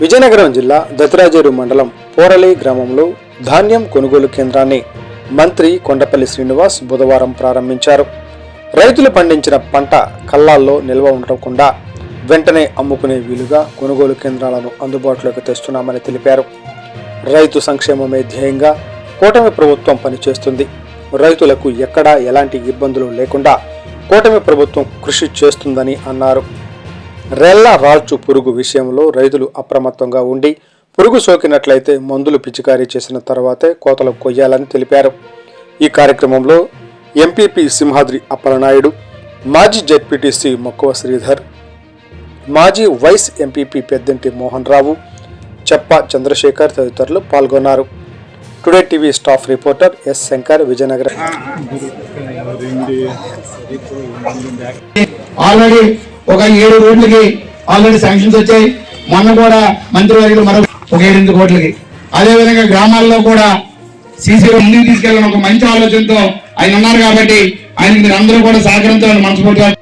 విజయనగరం జిల్లా దత్తరాజేరు మండలం పోరలి గ్రామంలో ధాన్యం కొనుగోలు కేంద్రాన్ని మంత్రి కొండపల్లి శ్రీనివాస్ బుధవారం ప్రారంభించారు. రైతులు పండించిన పంట కల్లాల్లో నిల్వ ఉండకుండా వెంటనే అమ్ముకునే వీలుగా కొనుగోలు కేంద్రాలను అందుబాటులోకి తెస్తున్నామని తెలిపారు. రైతు సంక్షేమమే ధ్యేయంగా కూటమి ప్రభుత్వం పనిచేస్తుంది. రైతులకు ఎక్కడా ఎలాంటి ఇబ్బందులు లేకుండా కూటమి ప్రభుత్వం కృషి చేస్తుందని అన్నారు. రెల్ల రాల్చు పురుగు విషయంలో రైతులు అప్రమత్తంగా ఉండి పురుగు సోకినట్లయితే మందులు పిచికారీ చేసిన తర్వాతే కోతలు కొయ్యాలని తెలిపారు. ఈ కార్యక్రమంలో ఎంపీపీ సింహాద్రి అప్పలనాయుడు మాజీ జెడ్పీటీసీ మక్కువ శ్రీధర్ మాజీ వైస్ ఎంపీపీ పెద్దంటి మోహన్ రావు చెప్ప చంద్రశేఖర్ తదితరులు పాల్గొన్నారు. Today TV staff reporter S Shankar Vizianagaram already ఒక ఏడు రోడ్లకి ఆల్రెడీ శాంక్షన్స్ వచ్చాయి. మొన్న కూడా మంత్రివర్యులు మరో ఒక ఏడెనిమిది కోట్లకి. అదే విధంగా గ్రామాల్లో కూడా సీసీ రోడ్ ముందుకు తీసుకెళ్ళిన ఒక మంచి ఆలోచనతో ఆయన ఉన్నారు కాబట్టి ఆయనకి మీరు అందరూ కూడా సహకరించాలని మనస్ఫూర్తిగా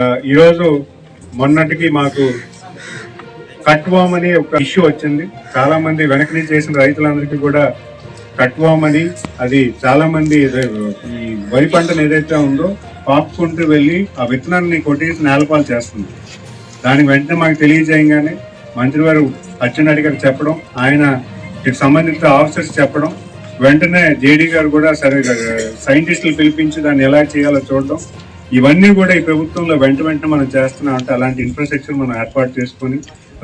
ఆ, ఈరోజు మొన్నటికి మాకు కట్వామ్ అనే ఒక ఇష్యూ వచ్చింది. చాలా మంది వెనక నుంచి చేసిన రైతులందరికీ కూడా కట్వామ్ అని అది చాలా మంది ఈ వరి పంటను ఏదైతే ఉందో పాపుకుంటూ వెళ్ళి ఆ విత్తనాన్ని కొట్టేసి నేలపాలు చేస్తుంది. దానికి వెంటనే మాకు తెలియజేయగానే మంత్రి వారు అచ్చెన్నాయుడు గారు చెప్పడం ఆయన సంబంధిత ఆఫీసర్స్ చెప్పడం వెంటనే జేడీ గారు కూడా సరే సైంటిస్టులు పిలిపించి దాన్ని ఎలా చేయాలో చూడడం ఇవన్నీ కూడా ఈ ప్రభుత్వంలో వెంట వెంటనే మనం చేస్తున్నాం అంటే అలాంటి ఇన్ఫ్రాస్ట్రక్చర్ మనం ఏర్పాటు చేసుకొని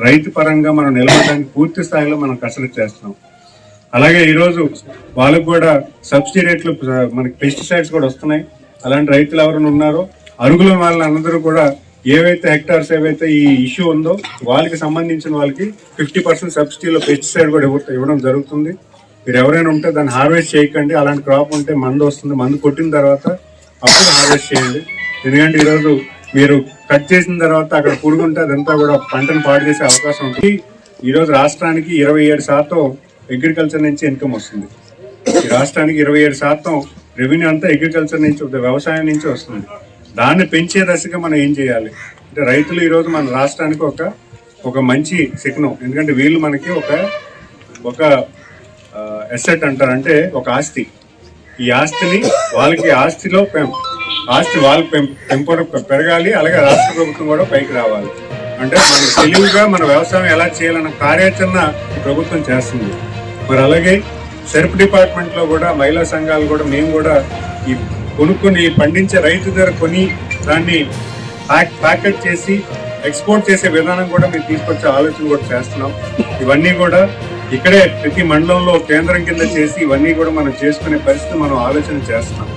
రైతు పరంగా మనం నిలబడడానికి పూర్తి స్థాయిలో మనం కసరత్తు చేస్తున్నాం. అలాగే ఈరోజు వాళ్ళకు కూడా సబ్సిడీ రేట్లు మనకి పెస్టిసైడ్స్ కూడా వస్తున్నాయి. అలాంటి రైతులు ఎవరైనా ఉన్నారో అరుగుల వాళ్ళందరూ కూడా ఏవైతే హెక్టార్స్ ఏవైతే ఈ ఇష్యూ ఉందో వాళ్ళకి సంబంధించిన వాళ్ళకి ఫిఫ్టీ పర్సెంట్ సబ్సిడీలో పెస్టిసైడ్ కూడా ఇవ్వడం జరుగుతుంది. మీరు ఎవరైనా ఉంటే దాన్ని హార్వెస్ట్ చేయకండి. అలాంటి క్రాప్ ఉంటే మందు వస్తుంది. మందు కొట్టిన తర్వాత అప్పుడు హార్వెస్ట్ చేయండి. ఎందుకంటే ఈరోజు మీరు కట్ చేసిన తర్వాత అక్కడ పురుగు ఉంటే అదంతా కూడా పంటను పాడు చేసే అవకాశం ఉంటుంది. ఈరోజు రాష్ట్రానికి ఇరవై ఏడు శాతం అగ్రికల్చర్ నుంచి ఇన్కమ్ వస్తుంది. ఈ రాష్ట్రానికి ఇరవై ఏడు శాతం రెవెన్యూ అంతా అగ్రికల్చర్ నుంచి వ్యవసాయం నుంచి వస్తుంది. దాన్ని పెంచే దశగా మనం ఏం చేయాలి? అంటే రైతులు ఈరోజు మన రాష్ట్రానికి ఒక ఒక మంచి శకునం ఎందుకంటే వీళ్ళు మనకి ఒక ఒక ఎసెట్ అంటారు. అంటే ఒక ఆస్తి. ఈ ఆస్తిని వాళ్ళకి ఆస్తిలో పెం ఆస్తి వాళ్ళు పెం పెరగాలి. అలాగే రాష్ట్ర ప్రభుత్వం కూడా పైకి రావాలి. అంటే మన తెలివిగా మన వ్యవసాయం ఎలా చేయాలన్న కార్యాచరణ ప్రభుత్వం చేస్తుంది. మరి అలాగే సెర్ఫ్ డిపార్ట్మెంట్లో కూడా మహిళా సంఘాలు కూడా మేము కూడా ఈ కొనుక్కొని పండించే రైతు దగ్గర కొని దాన్ని ప్యాక్ ప్యాకెట్ చేసి ఎక్స్పోర్ట్ చేసే విధానం కూడా మేము తీసుకొచ్చే ఆలోచన కూడా చేస్తున్నాం. ఇవన్నీ కూడా ఇక్కడే ప్రతి మండలంలో కేంద్రం కింద చేసి ఇవన్నీ కూడా మనం చేసుకునే పరిస్థితి మనం ఆలోచన చేస్తున్నాం.